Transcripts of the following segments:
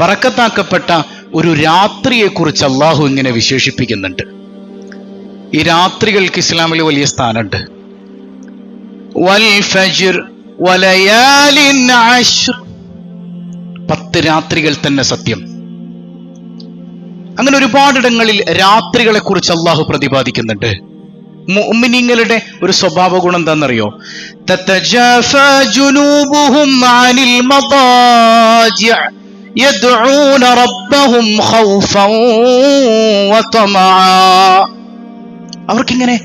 പറക്കത്താക്കപ്പെട്ട ഒരു രാത്രിയെ കുറിച്ച് അള്ളാഹു ഇങ്ങനെ വിശേഷിപ്പിക്കുന്നുണ്ട്. ഈ രാത്രികൾക്ക് ഇസ്ലാമിൽ വലിയ സ്ഥാനമുണ്ട്. പത്ത് രാത്രികൾ തന്നെ സത്യം. അങ്ങനെ ഒരുപാടിടങ്ങളിൽ രാത്രികളെ കുറിച്ച് അള്ളാഹു പ്രതിപാദിക്കുന്നുണ്ട്. മുഅ്മിനീങ്ങളുടെ ഒരു സ്വഭാവ ഗുണം എന്താണെന്നറിയോ തതജാഫാ ജുനൂബുഹും അനിൽ മദാജിഅ يدعون ربهم خوفا وطمعا അവർക്കിങ്ങനെ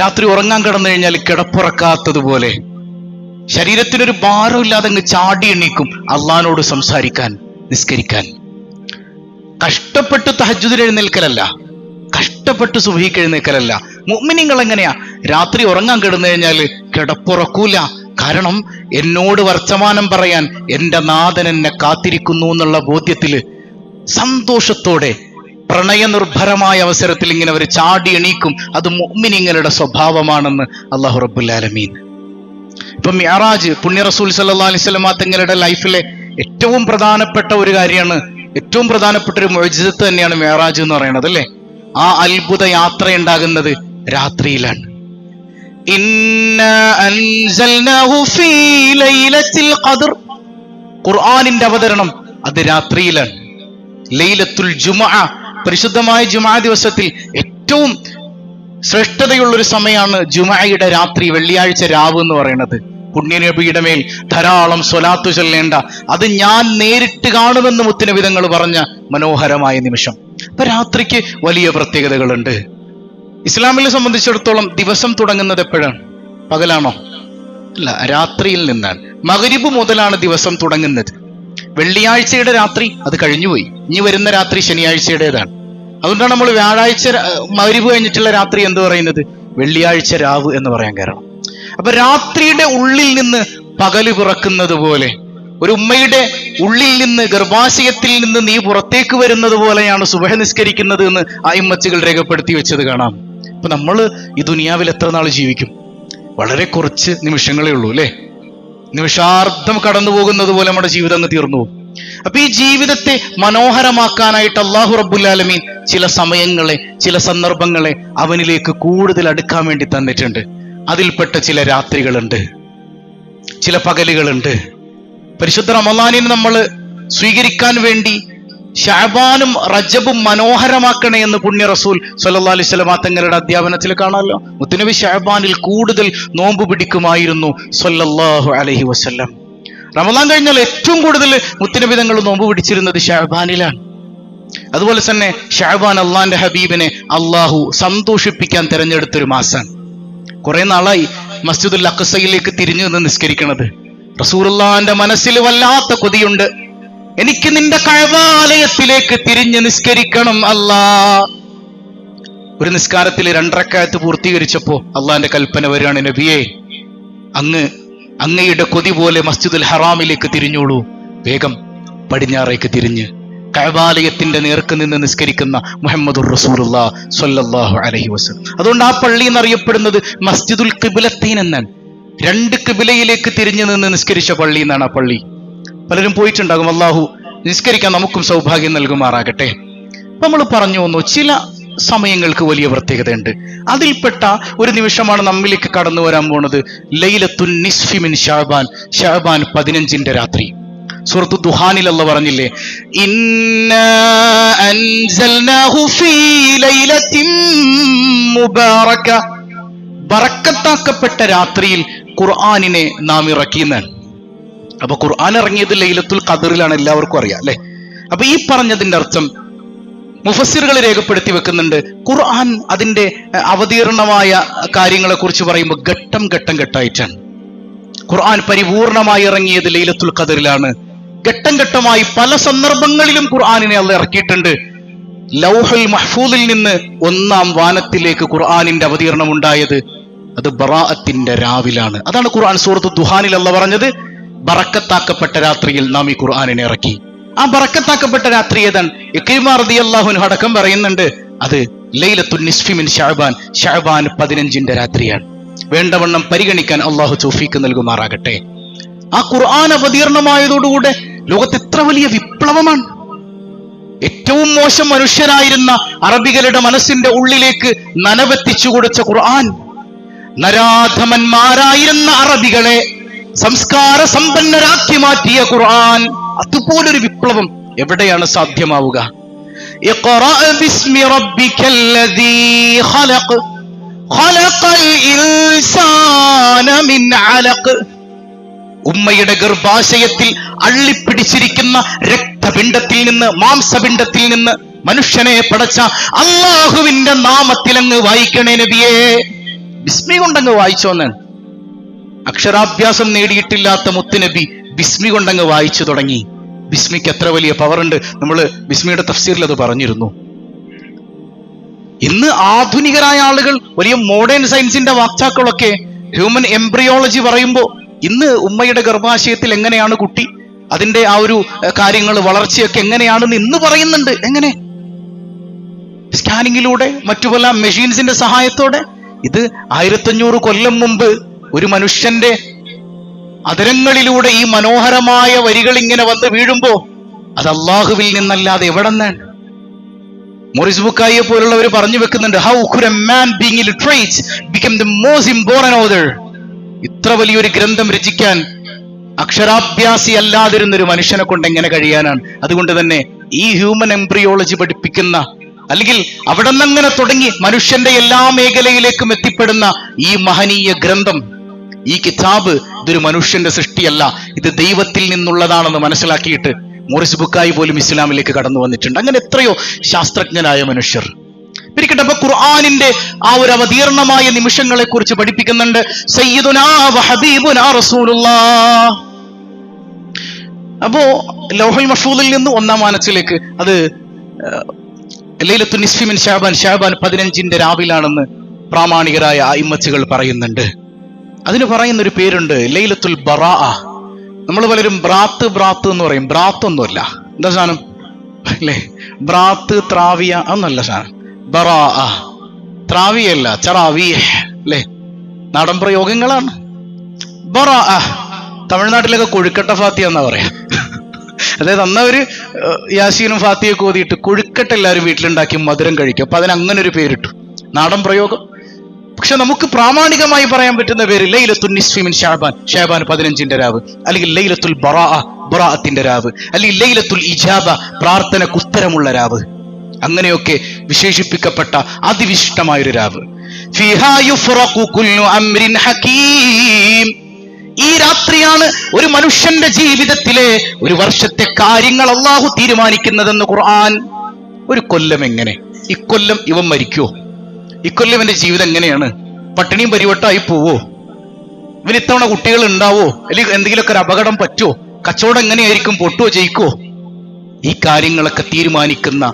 രാത്രി ഉറങ്ങാൻ കിടന്നു കഴിഞ്ഞാൽ കിടപ്പുറക്കാത്തതുപോലെ ശരീരത്തിനൊരു ഭാരമില്ലാതെ അങ്ങ് ചാടി എണീക്കും അള്ളഹാനോട് സംസാരിക്കാൻ നിസ്കരിക്കാൻ കഷ്ടപ്പെട്ട് തഹജുദിൽ എഴുന്നേൽക്കലല്ല കഷ്ടപ്പെട്ട് സുബഹിക്ക് എഴുന്നേൽക്കലല്ല മുഅ്മിനീങ്ങൾ എങ്ങനെയാ രാത്രി ഉറങ്ങാൻ കിടന്നു കഴിഞ്ഞാൽ കിടപ്പുറക്കൂല. കാരണം എന്നോട് വർത്തമാനം പറയാൻ എന്റെ നാഥൻ എന്നെ കാത്തിരിക്കുന്നു എന്നുള്ള ബോധ്യത്തിൽ സന്തോഷത്തോടെ പ്രണയനിർഭരമായ അവസരത്തിൽ ഇങ്ങനെ ഒരു ചാടി എണീക്കും. അത് മുഅ്മിനീങ്ങളുടെ സ്വഭാവമാണെന്ന് അള്ളാഹു റബുല്ലാലമീൻ ഇപ്പം മ്യാറാജ് പുണ്യ റസൂൽ സല്ലാ അലൈഹി സ്വലമാ തങ്ങളുടെ ലൈഫിലെ ഏറ്റവും പ്രധാനപ്പെട്ട ഒരു കാര്യമാണ് ഏറ്റവും പ്രധാനപ്പെട്ട ഒരു മൊഴിജിത്ത് തന്നെയാണ് മ്യാറാജ് എന്ന് പറയുന്നത് അല്ലേ? ആ അത്ഭുത യാത്ര ഉണ്ടാകുന്നത് രാത്രിയിലാണ്. ഖുർആാനിന്റെ അവതരണം അത് രാത്രിയിലാണ്. ലൈലത്തുൽ ജുമ പരിശുദ്ധമായ ജുമാ ദിവസത്തിൽ ഏറ്റവും ശ്രേഷ്ഠതയുള്ള ഒരു സമയമാണ് ജുമഅയുടെ രാത്രി വെള്ളിയാഴ്ച രാവ് എന്ന് പറയുന്നത്. പുണ്യനബിയുടെ മേൽ ധാരാളം സ്വലാത്തു ചൊല്ലേണ്ട. അത് ഞാൻ നേരിട്ട് കാണുമെന്ന് മുത്തിനവിധങ്ങൾ പറഞ്ഞ മനോഹരമായ നിമിഷം. അപ്പൊ രാത്രിക്ക് വലിയ പ്രത്യേകതകളുണ്ട്. ഇസ്ലാമിനെ സംബന്ധിച്ചിടത്തോളം ദിവസം തുടങ്ങുന്നത് എപ്പോഴാണ്? പകലാണോ? അല്ല രാത്രിയിൽ നിന്നാണ്. മകരിബ് മുതലാണ് ദിവസം തുടങ്ങുന്നത്. വെള്ളിയാഴ്ചയുടെ രാത്രി അത് കഴിഞ്ഞുപോയി. ഇനി വരുന്ന രാത്രി ശനിയാഴ്ചയുടേതാണ്. അതുകൊണ്ടാണ് നമ്മൾ വ്യാഴാഴ്ച മകരിബ് കഴിഞ്ഞിട്ടുള്ള രാത്രി എന്ത് പറയുന്നത്? വെള്ളിയാഴ്ച രാവ് എന്ന് പറയാൻ കാരണം. അപ്പൊ രാത്രിയുടെ ഉള്ളിൽ നിന്ന് പകൽ പിറക്കുന്നത് പോലെ ഒരു ഉമ്മയുടെ ഉള്ളിൽ നിന്ന് ഗർഭാശയത്തിൽ നിന്ന് നീ പുറത്തേക്ക് വരുന്നത് പോലെയാണ് സുബഹ നിസ്കരിക്കുന്നത് എന്ന് ആയിമ്മച്ചുകൾ രേഖപ്പെടുത്തി വെച്ചത് കാണാം. അപ്പൊ നമ്മൾ ഈ ദുനിയാവിൽ എത്ര നാൾ ജീവിക്കും? വളരെ കുറച്ച് നിമിഷങ്ങളേ ഉള്ളൂ അല്ലേ? നിമിഷാർദ്ധം കടന്നു പോകുന്നത് പോലെ നമ്മുടെ ജീവിതം അങ്ങ് തീർന്നു പോകും. അപ്പൊ ഈ ജീവിതത്തെ മനോഹരമാക്കാനായിട്ട് അള്ളാഹു റബ്ബുല്ലാലമീൻ ചില സമയങ്ങളെ ചില സന്ദർഭങ്ങളെ അവനിലേക്ക് കൂടുതൽ അടുക്കാൻ വേണ്ടി തന്നിട്ടുണ്ട്. അതിൽപ്പെട്ട ചില രാത്രികളുണ്ട്. ചില പകലുകളുണ്ട്. പരിശുദ്ധ റമദാനിന് നമ്മൾ സ്വീകരിക്കാൻ വേണ്ടി ഷാബാനും റജബും മനോഹരമാക്കണേ എന്ന് പുണ്യ റസൂൽ സല്ലാ അലൈഹി വസല്ലം തങ്ങളുടെ അധ്യാപനത്തിൽ കാണാമല്ലോ. മുത്തുനബി ഷാബാനിൽ കൂടുതൽ നോമ്പ് പിടിക്കുമായിരുന്നു സല്ലല്ലാഹു അലഹി വസല്ലം. റമദാൻ കഴിഞ്ഞാൽ ഏറ്റവും കൂടുതൽ മുത്തുനബി തങ്ങൾ നോമ്പ് പിടിച്ചിരുന്നത് ഷാബാനിലാണ്. അതുപോലെ തന്നെ ഷാബാൻ അള്ളാന്റെ ഹബീബിനെ അള്ളാഹു സന്തോഷിപ്പിക്കാൻ തിരഞ്ഞെടുത്തൊരു മാസമാണ് കുറെ നാളായി മസ്ജിദുൽ അഖസയിലേക്ക് തിരിഞ്ഞു നിന്ന് നിസ്കരിക്കണത്. റസൂറുല്ലാന്റെ മനസ്സിൽ വല്ലാത്ത കൊതിയുണ്ട്. എനിക്ക് നിന്റെ കഴവാലയത്തിലേക്ക് തിരിഞ്ഞ് നിസ്കരിക്കണം അല്ലാ. ഒരു നിസ്കാരത്തിൽ രണ്ടരക്കാലത്ത് പൂർത്തീകരിച്ചപ്പോ അള്ളാന്റെ കൽപ്പന വരികയാണ് നബിയെ അങ്ങ് അങ്ങയുടെ കൊതി പോലെ മസ്ജിദുൽ ഹറാമിലേക്ക് തിരിഞ്ഞോളൂ. വേഗം പടിഞ്ഞാറേക്ക് തിരിഞ്ഞ് കഴവാലയത്തിന്റെ നേർക്ക് നിന്ന് നിസ്കരിക്കുന്ന മുഹമ്മദുർ റസൂലുള്ള സ്വല്ലല്ലാഹു അലൈഹി വസല്ലം. അതുകൊണ്ട് ആ പള്ളി എന്നറിയപ്പെടുന്നത് മസ്ജിദുൽ കിബിലത്തീൻ എന്നാണ്. രണ്ട് കിബിലയിലേക്ക് തിരിഞ്ഞു നിന്ന് നിസ്കരിച്ച പള്ളി എന്നാണ് ആ പള്ളി. പലരും പോയിട്ടുണ്ടാകും അള്ളാഹു നിസ്കരിക്കാൻ നമുക്കും സൗഭാഗ്യം നൽകുമാറാകട്ടെ. നമ്മൾ പറഞ്ഞു വന്നു ചില സമയങ്ങൾക്ക് വലിയ പ്രത്യേകതയുണ്ട്. അതിൽപ്പെട്ട ഒരു നിമിഷമാണ് നമ്മിലേക്ക് കടന്നു വരാൻ പോണത് ലൈലത്തുൻ നിസ്ഫിമിൻ ഷാബാൻ ഷാബാൻ പതിനഞ്ചിന്റെ രാത്രി. സൂറത്തു ദുഹാനിൽ അല്ല പറഞ്ഞില്ലേ ബറക്കത്താക്കപ്പെട്ട രാത്രിയിൽ ഖുർആാനിനെ നാം ഇറക്കിയെന്നാണ്. അപ്പൊ ഖുർആൻ ഇറങ്ങിയത് ലൈലത്തുൽ ഖദറിലാണ് എല്ലാവർക്കും അറിയാം അല്ലെ? അപ്പൊ ഈ പറഞ്ഞതിന്റെ അർത്ഥം മുഫസ്സിറുകൾ രേഖപ്പെടുത്തി വെക്കുന്നുണ്ട് ഖുർആൻ അതിന്റെ അവതീർണമായ കാര്യങ്ങളെ കുറിച്ച് പറയുമ്പോൾ ഘട്ടം ഘട്ടം ഘട്ടമായിട്ടാണ് ഖുർആൻ പരിപൂർണമായി ഇറങ്ങിയത് ലൈലത്തുൽ ഖദറിലാണ്. ഘട്ടം ഘട്ടമായി പല സന്ദർഭങ്ങളിലും ഖുർആാനിനെ അള്ള ഇറക്കിയിട്ടുണ്ട്. ലൗഹൽ മഹ്ഫൂദിൽ നിന്ന് ഒന്നാം വാനത്തിലേക്ക് ഖുർആാനിന്റെ അവതീർണം ഉണ്ടായത് അത് ബറാഅത്തിന്റെ രാവിലാണ്. അതാണ് ഖുർആൻ സൂറത്ത് ദുഹാനിൽ അല്ല പറഞ്ഞത് ബറക്കത്താക്കപ്പെട്ട രാത്രിയിൽ നാം ഈ ഖുർആാനിനെ ഇറക്കി. ആ ബറക്കത്താക്കപ്പെട്ട രാത്രി ഏതാണ്? ഇക്രിമാർദി റളിയല്ലാഹു അടക്കം പറയുന്നുണ്ട് അത് ലൈലത്തുൻ നിസ്ഫിമിൻ മിൻ ഷഅബാൻ ഷഅബാൻ പതിനഞ്ചിന്റെ രാത്രിയാണ്. വേണ്ടവണ്ണം പരിഗണിക്കാൻ അള്ളാഹു ചോഫീക്ക് നൽകുമാറാകട്ടെ. ആ ഖുർആൻ അവതീർണമായതോടുകൂടെ ലോകത്ത് എത്ര വലിയ വിപ്ലവമാണ്. ഏറ്റവും മോശം മനുഷ്യരായിരുന്ന അറബികളുടെ മനസ്സിന്റെ ഉള്ളിലേക്ക് നനവെത്തിച്ചു കൊടുത്ത ഖുർആൻ. നരാധമന്മാരായിരുന്ന അറബികളെ സംസ്കാര സമ്പന്നരാക്കി മാറ്റിയ ഖുർആൻ. അതുപോലൊരു വിപ്ലവം എവിടെയാണ് സാധ്യമാവുക? ഖലഖൽ ഇൻസാന മിൻ അലഖ്. ഉമ്മയുടെ ഗർഭാശയത്തിൽ അള്ളിപ്പിടിച്ചിരിക്കുന്ന രക്തപിണ്ഡത്തിൽ നിന്ന് മാംസപിണ്ഡത്തിൽ നിന്ന് മനുഷ്യനെ പടച്ച അള്ളാഹുവിന്റെ നാമത്തിൽ അങ്ങ് വായിക്കണേ നബിയേ. ബിസ്മി കൊണ്ടങ്ങ് വായിച്ചോന്ന്. അക്ഷരാഭ്യാസം നേടിയിട്ടില്ലാത്ത മുത്തുനബി ബിസ്മി കൊണ്ടങ്ങ് വായിച്ചു തുടങ്ങി. ബിസ്മിക്ക് എത്ര വലിയ പവറുണ്ട്? നമ്മൾ ബിസ്മിയുടെ തഫ്സീറിൽ അത് പറഞ്ഞിരുന്നു. ഇന്ന് ആധുനികരായ ആളുകൾ വലിയ മോഡേൺ സയൻസിന്റെ വാക്ചാക്കളൊക്കെ ഹ്യൂമൻ എംബ്രിയോളജി പറയുമ്പോൾ ഇന്ന് ഉമ്മയുടെ ഗർഭാശയത്തിൽ എങ്ങനെയാണ് കുട്ടി? അതിന്റെ ആ ഒരു കാര്യങ്ങൾ വളർച്ചയൊക്കെ എങ്ങനെയാണെന്ന് ഇന്ന് പറയുന്നുണ്ട്. എങ്ങനെ? സ്കാനിങ്ങിലൂടെ മറ്റു പല മെഷീൻസിന്റെ സഹായത്തോടെ. ഇത് ആയിരത്തഞ്ഞൂറ് കൊല്ലം മുമ്പ് ഒരു മനുഷ്യന്റെ അതരങ്ങളിലൂടെ ഈ മനോഹരമായ വരികൾ ഇങ്ങനെ വന്ന് വീഴുമ്പോ അത് അള്ളാഹുവിൽ നിന്നല്ലാതെ എവിടെ നിന്നാണ് മോറിസ് ബുക്കായിയെ പോലുള്ളവർ പറഞ്ഞു വെക്കുന്നുണ്ട് how could a man being literate become the most important author ഇത്ര വലിയൊരു ഗ്രന്ഥം രചിക്കാൻ അക്ഷരാഭ്യാസി അല്ലാതിരുന്നൊരു മനുഷ്യനെ കൊണ്ട് എങ്ങനെ കഴിയാനാണ്? അതുകൊണ്ട് തന്നെ ഈ ഹ്യൂമൻ എംബ്രിയോളജി പഠിപ്പിക്കുന്ന അല്ലെങ്കിൽ അവിടെ നിന്നങ്ങനെ തുടങ്ങി മനുഷ്യന്റെ എല്ലാ മേഖലയിലേക്കും എത്തിപ്പെടുന്ന ഈ മഹനീയ ഗ്രന്ഥം ഈ കിതാബ് ഇതൊരു മനുഷ്യന്റെ സൃഷ്ടിയല്ല. ഇത് ദൈവത്തിൽ നിന്നുള്ളതാണെന്ന് മനസ്സിലാക്കിയിട്ട് മോറിസ് ബുക്കായി പോലും ഇസ്ലാമിലേക്ക് കടന്നു വന്നിട്ടുണ്ട്. അങ്ങനെ എത്രയോ ശാസ്ത്രജ്ഞനായ മനുഷ്യർ ഇരിക്കട്ടെ അപ്പൊ ഖുർആാനിന്റെ ആ ഒരു അവതീർണമായ നിമിഷങ്ങളെ കുറിച്ച് പഠിപ്പിക്കുന്നുണ്ട്. സയ്യിദുനാ റസൂലുള്ളാഹ് അപ്പോ ലോഹൽ മഷൂദിൽ നിന്ന് ഒന്നാം മാനത്തിലേക്ക് അത് ലൈലത്തു നിസ്ഫിമിൻ ഷാബാൻ ഷാബാൻ പതിനഞ്ചിന്റെ രാവിലാണെന്ന് പ്രാമാണികരായ ഇമ്മച്ചുകൾ പറയുന്നുണ്ട്. അതിന് പറയുന്ന ഒരു പേരുണ്ട് ലൈലത്തുൽ ബറാ. നമ്മൾ പലരും ബ്രാത്ത് ബ്രാത്ത് എന്ന് പറയും. ബ്രാത്ത് ഒന്നുമല്ല എന്താ സാധനം? അല്ലേ? ബ്രാത്ത് ത്രാവിയ അതൊന്നല്ല സാധനം. ത്രാവിയല്ല ചറാവീഹ് അല്ലേ? നാടൻ പ്രയോഗങ്ങളാണ്. തമിഴ്നാട്ടിലൊക്കെ കൊഴുക്കട്ട ഫാത്തിയ എന്നാ പറയാ. അതായത് അന്ന ഒരു യാസീനും ഫാത്തിയൊക്കെ ഓതിയിട്ട് കൊഴുക്കട്ട എല്ലാവരും വീട്ടിലുണ്ടാക്കി മധുരം കഴിക്കും. അപ്പൊ അതിന് അങ്ങനെ ഒരു പേരിട്ടു. നാടൻ പ്രയോഗം. പക്ഷെ നമുക്ക് പ്രാമാണികമായി പറയാൻ പറ്റുന്ന പേര് ലൈലത്തുൽ നിസ്ഫിമിൻ ഷാബാൻ. ഷാബാൻ പതിനഞ്ചിന്റെ രാവ്. അല്ലെങ്കിൽ ലൈലത്തുൽ ബറാ ബറാഅത്തിന്റെ രാവ്. അല്ലെങ്കിൽ ലൈലത്തുൽ ഇജാബ പ്രാർത്ഥനക്കുത്തരമുള്ള രാവ്. അങ്ങനെയൊക്കെ വിശേഷിപ്പിക്കപ്പെട്ട അതിവിശിഷ്ടമായൊരു രാവ്. ഈ രാത്രിയാണ് ഒരു മനുഷ്യന്റെ ജീവിതത്തിലെ ഒരു വർഷത്തെ കാര്യങ്ങൾ അള്ളാഹു തീരുമാനിക്കുന്നതെന്ന് ഖുർആൻ. ഒരു കൊല്ലം എങ്ങനെ? ഇക്കൊല്ലം ഇവൻ മരിക്കുവോ? ഇക്കൊല്ലം എന്റെ ജീവിതം എങ്ങനെയാണ്? പട്ടിണിയും പരിവട്ടമായി പോവോ? ഇവന് ഇത്തവണ കുട്ടികൾ ഉണ്ടാവോ? അല്ലെങ്കിൽ എന്തെങ്കിലുമൊക്കെ ഒരു അപകടം പറ്റുമോ കച്ചവടം എങ്ങനെയായിരിക്കും? പൊട്ടുവോ? ജയിക്കോ ഈ കാര്യങ്ങളൊക്കെ തീരുമാനിക്കുന്ന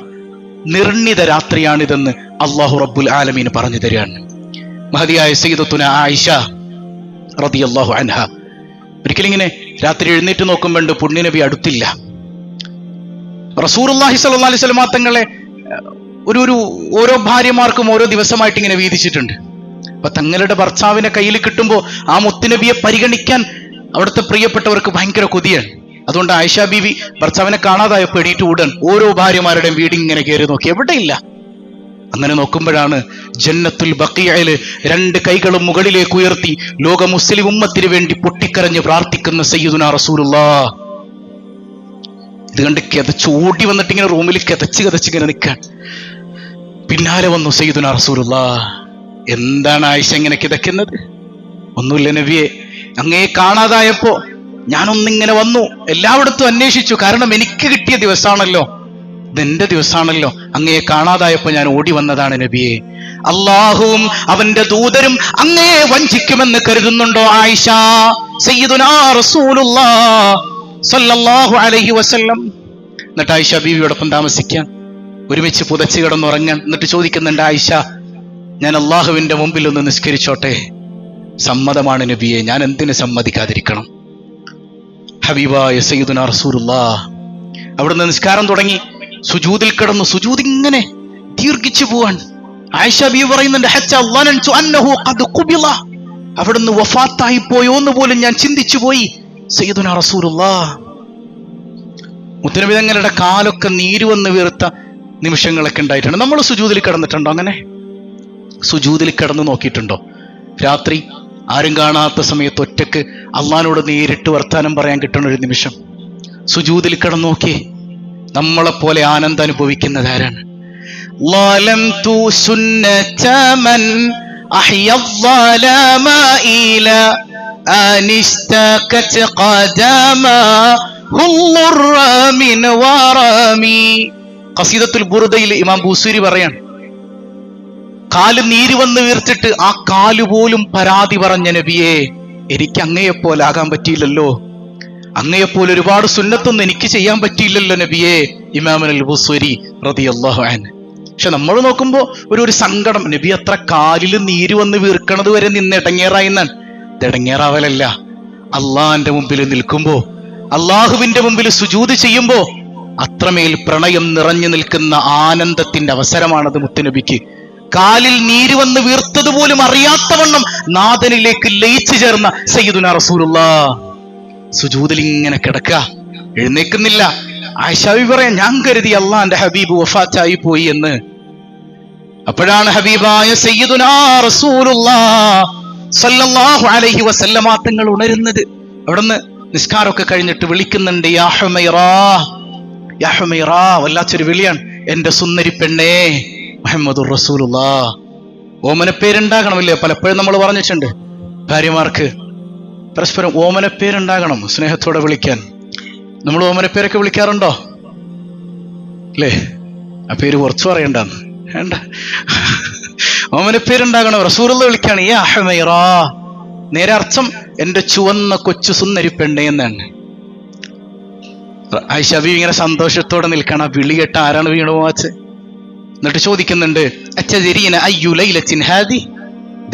നിർണിത രാത്രിയാണിതെന്ന് അള്ളാഹു റബ്ബുൽ ആലമീൻ പറഞ്ഞു തരികയാണ്. മഹതിയായ സയ്യിദത്തുന ആയിഷ റളിയല്ലാഹു അൻഹ. ഒരിക്കലിങ്ങനെ രാത്രി എഴുന്നേറ്റ് നോക്കുമ്പോൾ പുണ്യനബി അടുത്തില്ല. റസൂറുല്ലാഹി സ്വല്ലല്ലാഹി അലൈഹി വസല്ലമ തങ്ങളെ ഒരു ഒരു ഓരോ ഭാര്യമാർക്കും ഓരോ ദിവസമായിട്ട് ഇങ്ങനെ വീതിച്ചിട്ടുണ്ട്. അപ്പൊ തങ്ങളുടെ ഭർത്താവിനെ കയ്യിൽ കിട്ടുമ്പോൾ ആ മുത്തുനബിയെ പരിഗണിക്കാൻ അവിടുത്തെ പ്രിയപ്പെട്ടവർക്ക് ഭയങ്കര കൊതിയാണ്. അതുകൊണ്ട് ആയിഷ ബീവി ഭർത്താവിനെ കാണാതായപ്പോൾ എണീറ്റ് ഉടൻ ഓരോ ഭാര്യമാരുടെയും വീട് ഇങ്ങനെ കയറി നോക്കി. എവിടെയില്ല? അങ്ങനെ നോക്കുമ്പോഴാണ് ജന്നത്തുൽ ബക്കിയയിൽ രണ്ട് കൈകളും മുകളിലേക്ക് ഉയർത്തി ലോക മുസ്ലിം ഉമ്മത്തിന് വേണ്ടി പൊട്ടിക്കരഞ്ഞ് പ്രാർത്ഥിക്കുന്ന സയ്യിദുന റസൂലുള്ളാ. ഇത് കണ്ട് കിതച്ച് ഓടി വന്നിട്ട് ഇങ്ങനെ റൂമിൽ കിതച്ച് കിതച്ച് ഇങ്ങനെ നിൽക്കാൻ പിന്നാലെ വന്നു സയ്യിദുന റസൂലുള്ളാ. എന്താണ് ആയിഷ ഇങ്ങനെ കിതക്കുന്നത് ഒന്നുമില്ല നബിയെ. അങ്ങേ കാണാതായപ്പോ ഞാനൊന്നിങ്ങനെ വന്നു. എല്ലായിടത്തും അന്വേഷിച്ചു. കാരണം എനിക്ക് കിട്ടിയ ദിവസമാണല്ലോ. ഇതെന്റെ ദിവസമാണല്ലോ. അങ്ങയെ കാണാതായപ്പോൾ ഞാൻ ഓടി വന്നതാണ് നബിയെ. അള്ളാഹുവും അവന്റെ ദൂതരും അങ്ങയെ വഞ്ചിക്കുമെന്ന് കരുതുന്നുണ്ടോ ആയിഷ? സല്ലല്ലാഹു അലൈഹി വസല്ലം. എന്നിട്ട് ആയിഷ ബീവിയോടൊപ്പം താമസിക്കാൻ ഒരുമിച്ച് പുതച്ച് കിടന്നുറങ്ങാൻ എന്നിട്ട് ചോദിക്കുന്നുണ്ട് ആയിഷ ഞാൻ അള്ളാഹുവിന്റെ മുമ്പിൽ ഒന്ന് നിസ്കരിച്ചോട്ടെ? സമ്മതമാണ് നബിയെ. ഞാൻ എന്തിനു സമ്മതിക്കാതിരിക്കണം? ഹബീബായ സയ്യിദുന റസൂലുള്ളാ. അവിടുന്ന് നിസ്കാരം തുടങ്ങി. സുജൂദിൽ കിടന്നു. സുജൂദ് ഇങ്ങനെ ദീർഘിച്ചു പോവാൻ ആയിഷ ബി പറയുന്നുണ്ട് "ഹത്താ ളനൻതു അന്നഹു ഖദ് ഖുബില അവിടുന്ന് വഫാത്തായി പോയോ എന്ന് പോലും ഞാൻ ചിന്തിച്ചു പോയി. സയ്യിദുന റസൂലുള്ളാ. മുത്തനബിതങ്ങളുടെ കാലൊക്കെ നീര് വന്ന് വീർത്ത നിമിഷങ്ങളൊക്കെ ഉണ്ടായിട്ടുണ്ട്. നമ്മൾ സുജൂതിൽ കിടന്നിട്ടുണ്ടോ അങ്ങനെ? സുജൂതിൽ കിടന്ന് നോക്കിയിട്ടുണ്ടോ? രാത്രി ആരും കാണാത്ത സമയത്ത് ഒറ്റയ്ക്ക് അള്ളഹാനോട് നേരിട്ട് വർത്താനം പറയാൻ കിട്ടുന്ന ഒരു നിമിഷം. സുജൂതിൽ കിടന്നോക്കി നമ്മളെപ്പോലെ ആനന്ദം അനുഭവിക്കുന്നത് ആരാണ്? ഖസീദത്തുൽ ബുറുദയിൽ ഇമാം ബൂസൂരി പറയാണ് കാൽ നീര് വന്ന് വീർത്തിട്ട് ആ കാൽ പോലും പരാതി പറഞ്ഞ നബിയെ എനിക്ക് അങ്ങയെപ്പോലെ ആകാൻ പറ്റിയില്ലല്ലോ. അങ്ങയെപ്പോലെ ഒരുപാട് സുന്നത്തൊന്നും എനിക്ക് ചെയ്യാൻ പറ്റിയില്ലല്ലോ നബിയെ ഇമാമനൽ ബുസ്വരി റളിയല്ലാഹു അൻഹു. പക്ഷെ നമ്മൾ നോക്കുമ്പോൾ ഒരു ഒരു സങ്കടം നബി അത്ര കാലിൽ നീര് വന്ന് വീർക്കണത് വരെ നിന്ന് ഇടങ്ങേറായി എന്നാണ്. ഇടങ്ങേറാവലല്ല. അള്ളാഹിന്റെ മുമ്പിൽ നിൽക്കുമ്പോ അള്ളാഹുവിന്റെ മുമ്പിൽ സുജൂത് ചെയ്യുമ്പോ അത്രമേൽ പ്രണയം നിറഞ്ഞു നിൽക്കുന്ന ആനന്ദത്തിന്റെ അവസരമാണത് മുത്തുനബിക്ക്. കാലിൽ നീര് വന്ന് വീർത്തത് പോലും അറിയാത്തവണ്ണം നാഥനിലേക്ക് ലയിച്ചു ചേർന്ന സയ്യിദുന റസൂലുള്ള. സുജൂതിൽ ഇങ്ങനെ കിടക്കുക. എഴുന്നേക്കുന്നില്ല ആയിഷാവി പറയാൻ ഞാൻ കരുതി അള്ളാന്റെ ഹബീബ് വഫാറ്റായി പോയി എന്ന്. അപ്പോഴാണ് ഹബീബായ സയ്യിദുന റസൂലുള്ളാ സല്ലല്ലാഹു അലൈഹി വസല്ലമ തങ്ങൾ ഉണരുന്നത്. അവിടുന്ന് നിസ്കാരമൊക്കെ കഴിഞ്ഞിട്ട് വിളിക്കുന്നുണ്ട് യാഹുമൈറാ യാ ഹുമൈറാ വല്ലാത്തൊരു വിളിയാണ്. എന്റെ സുന്ദരി പെണ്ണേ മുഹമ്മദുർ റസൂലുള്ള. ഓമനപ്പേരുണ്ടാകണമല്ലേ പലപ്പോഴും നമ്മൾ പറഞ്ഞിട്ടുണ്ട്. ഭാര്യമാർക്ക് പരസ്പരം ഓമനപ്പേരുണ്ടാകണം സ്നേഹത്തോടെ വിളിക്കാൻ. നമ്മൾ ഓമനപ്പേരൊക്കെ വിളിക്കാറുണ്ടോ? അല്ലേ ആ പേര് കുറച്ച് പറയണ്ടെന്ന്. വേണ്ട. ഓമനപ്പേരുണ്ടാകണം റസൂറുള്ള വിളിക്കാണ് ഈ അഹമൈറാ നേരെ അർത്ഥം എന്റെ ചുവന്ന കൊച്ചു സുന്ദരി പെണ്ണേ എന്നാണ്. ഐഷബി ഇങ്ങനെ സന്തോഷത്തോടെ നിൽക്കണം. വിളി കേട്ട ആരാണ് വീണു വാച്ച് എന്നിട്ട് ചോദിക്കുന്നുണ്ട് അച്ഛരീന അയ്യുലൈലത്തിൻ ഹാദി?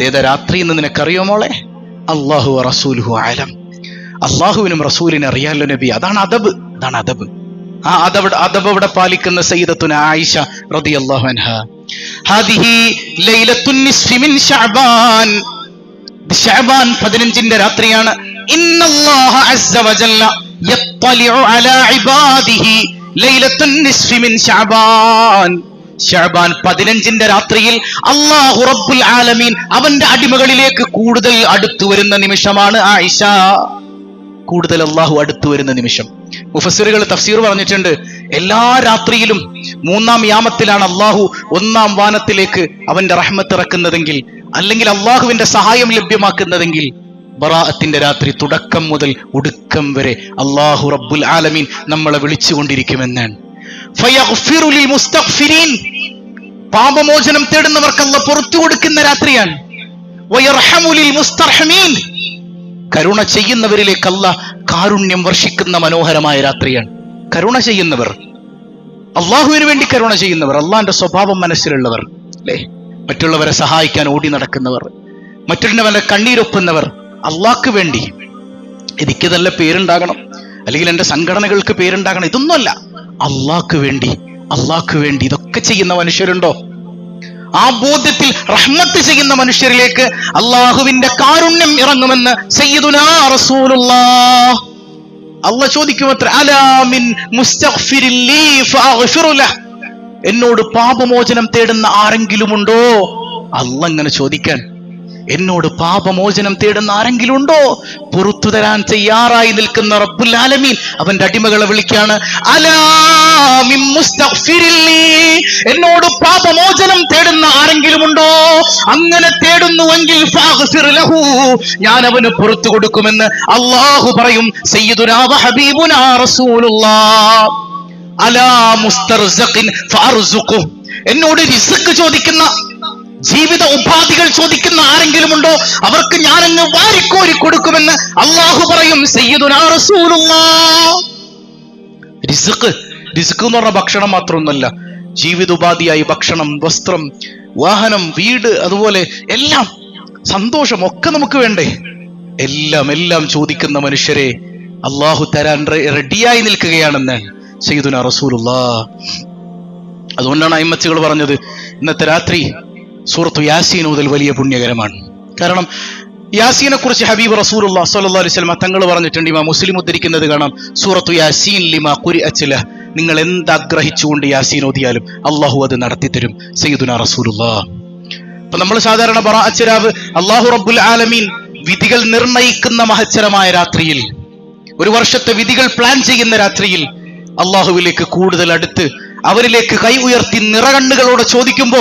ദേത രാത്രി എന്ന് നിനക്കറിയോ മോളെ? അള്ളാഹു റസൂലുഹു ആലം അള്ളാഹുവിനും റസൂലിനും അറിയാലോ നബി അതാണ് അദബ് അതാണ് അദബ്. ആ അദബ് അദബ് അവിടെ പാലിക്കുന്ന സയ്യിദത്തുന ആയിഷ റളിയല്ലാഹു അൻഹ. ഹാദിഹി ലൈലത്തുൻ നിസ്ഫി മിൻ ശഅബാൻ ശഅബാൻ 15ന്റെ രാത്രിയാണ്. ഇന്നല്ലാഹ അസ്സ വജല്ല യത്തലിഉ അലാ ഇബാദിഹി ലൈലത്തുൻ നിസ്ഫി മിൻ ശഅബാൻ ഷഅബാൻ പതിനഞ്ചിന്റെ രാത്രിയിൽ അള്ളാഹു റബ്ബുൽ ആലമീൻ അവന്റെ അടിമകളിലേക്ക് കൂടുതൽ അടുത്തു വരുന്ന നിമിഷമാണ് ആയിഷ കൂടുതൽ അള്ളാഹു അടുത്തു വരുന്ന നിമിഷം മുഫസിറുകൾ തഫ്സീർ പറഞ്ഞിട്ടുണ്ട് എല്ലാ രാത്രിയിലും മൂന്നാം യാമത്തിലാണ് അള്ളാഹു ഒന്നാം വാനത്തിലേക്ക് അവന്റെ റഹ്മത്ത് ഇറക്കുന്നതെങ്കിൽ അല്ലെങ്കിൽ അള്ളാഹുവിന്റെ സഹായം ലഭ്യമാക്കുന്നതെങ്കിൽ ബറാഅത്തിന്റെ രാത്രി തുടക്കം മുതൽ ഒടുക്കം വരെ അള്ളാഹു റബ്ബുൽ ആലമീൻ നമ്മളെ വിളിച്ചുകൊണ്ടിരിക്കുമെന്നാണ്. പാപമോചനം തേടുന്നവർക്ക് അല്ല പുറത്തു കൊടുക്കുന്ന രാത്രിയാണ്. കരുണ ചെയ്യുന്നവരിലേക്ക് കാരുണ്യം വർഷിക്കുന്ന മനോഹരമായ രാത്രിയാണ്. കരുണ ചെയ്യുന്നവർ. അള്ളാഹുവിന് വേണ്ടി കരുണ ചെയ്യുന്നവർ. അള്ളാന്റെ സ്വഭാവം മനസ്സിലുള്ളവർ. അല്ലേ? മറ്റുള്ളവരെ സഹായിക്കാൻ ഓടി നടക്കുന്നവർ. മറ്റുള്ളവരെ കണ്ണീരൊപ്പുന്നവർ. അള്ളാഹ്ക്ക് വേണ്ടി. എനിക്ക് നല്ല പേരുണ്ടാകണം. അല്ലെങ്കിൽ എന്റെ സംഘടനകൾക്ക് പേരുണ്ടാകണം. ഇതൊന്നുമല്ല. അള്ളാഹ്ക്ക് വേണ്ടി അള്ളാക്ക് വേണ്ടി ഇതൊക്കെ ചെയ്യുന്ന മനുഷ്യരുണ്ടോ? ആ ബോധ്യത്തിൽ റഹ്മത്ത് ചെയ്യുന്ന മനുഷ്യരിലേക്ക് അള്ളാഹുവിന്റെ കാരുണ്യം ഇറങ്ങുമെന്ന് സയ്യിദുനാ അള്ള ചോദിക്കുമത്ര അലാമിൻ. എന്നോട് പാപമോചനം തേടുന്ന ആരെങ്കിലും ഉണ്ടോ അല്ല അങ്ങനെ ചോദിക്കാൻ എന്നോട് പാപമോചനം തേടുന്ന ആരെങ്കിലും ഉണ്ടോ പുറത്തു തരാൻ തയ്യാറായി നിൽക്കുന്ന റബ്ബുൽ ആലമീൻ അവന്റെ അടിമകളെ വിളിക്കാണ്. എന്നോട് പാപമോചനം തേടുന്ന ആരെങ്കിലും ഉണ്ടോ അങ്ങനെ തേടുന്നുവെങ്കിൽ. ഞാൻ അവന് പുറത്തു കൊടുക്കുമെന്ന് അള്ളാഹു പറയും സയ്യിദുനാ ഹബീബുനാ അലാ. എന്നോട് റിസ്ക് ചോദിക്കുന്ന ജീവിത ഉപാധികൾ ചോദിക്കുന്ന ആരെങ്കിലും ഉണ്ടോ അവർക്ക് ഞാനങ്ങ് വാരിക്കോരി കൊടുക്കുമെന്ന് അള്ളാഹു പറയും പറഞ്ഞ ഭക്ഷണം മാത്രമൊന്നുമല്ല. ജീവിതോപാധിയായി ഭക്ഷണം വസ്ത്രം വാഹനം വീട് അതുപോലെ എല്ലാം സന്തോഷം ഒക്കെ നമുക്ക് വേണ്ടേ. എല്ലാം എല്ലാം ചോദിക്കുന്ന മനുഷ്യരെ അള്ളാഹു തരാൻ റെഡിയായി നിൽക്കുകയാണെന്ന് സയ്യിദുന റസൂലുള്ള. അതുകൊണ്ടാണ് അയിമച്ചുകൾ പറഞ്ഞത് ഇന്നത്തെ രാത്രി സൂറത്തു യാസീൻ മുതൽ വലിയ പുണ്യകരമാണ്. കാരണം യാസീനെ കുറിച്ച് ഹബീബ് റസൂലുള്ള സല്ലല്ലാഹു അലൈഹി വസല്ലം തങ്ങൾ പറഞ്ഞിട്ടുണ്ട് ഇമാ മുസ്ലിം ഉദ്ധരിക്കുന്നത് കാണാം. സൂറത്തു യാസീൻ ലിമാ അച്ചില നിങ്ങൾ എന്താഗ്രഹിച്ചുകൊണ്ട് യാസീൻ ഓതിയാലും അള്ളാഹു അത് നടത്തിത്തരും സയ്യിദുന റസൂലുള്ള അപ്പൊ നമ്മൾ സാധാരണ പറ അച്ചരാവ് അള്ളാഹു റബ്ബുൽ ആലമീൻ വിധികൾ നിർണയിക്കുന്ന മഹച്ചരമായ രാത്രിയിൽ ഒരു വർഷത്തെ വിധികൾ പ്ലാൻ ചെയ്യുന്ന രാത്രിയിൽ അള്ളാഹുവിലേക്ക് കൂടുതൽ അടുത്ത് അവരിലേക്ക് കൈ ഉയർത്തി നിറകണ്ണുകളോടെ ചോദിക്കുമ്പോ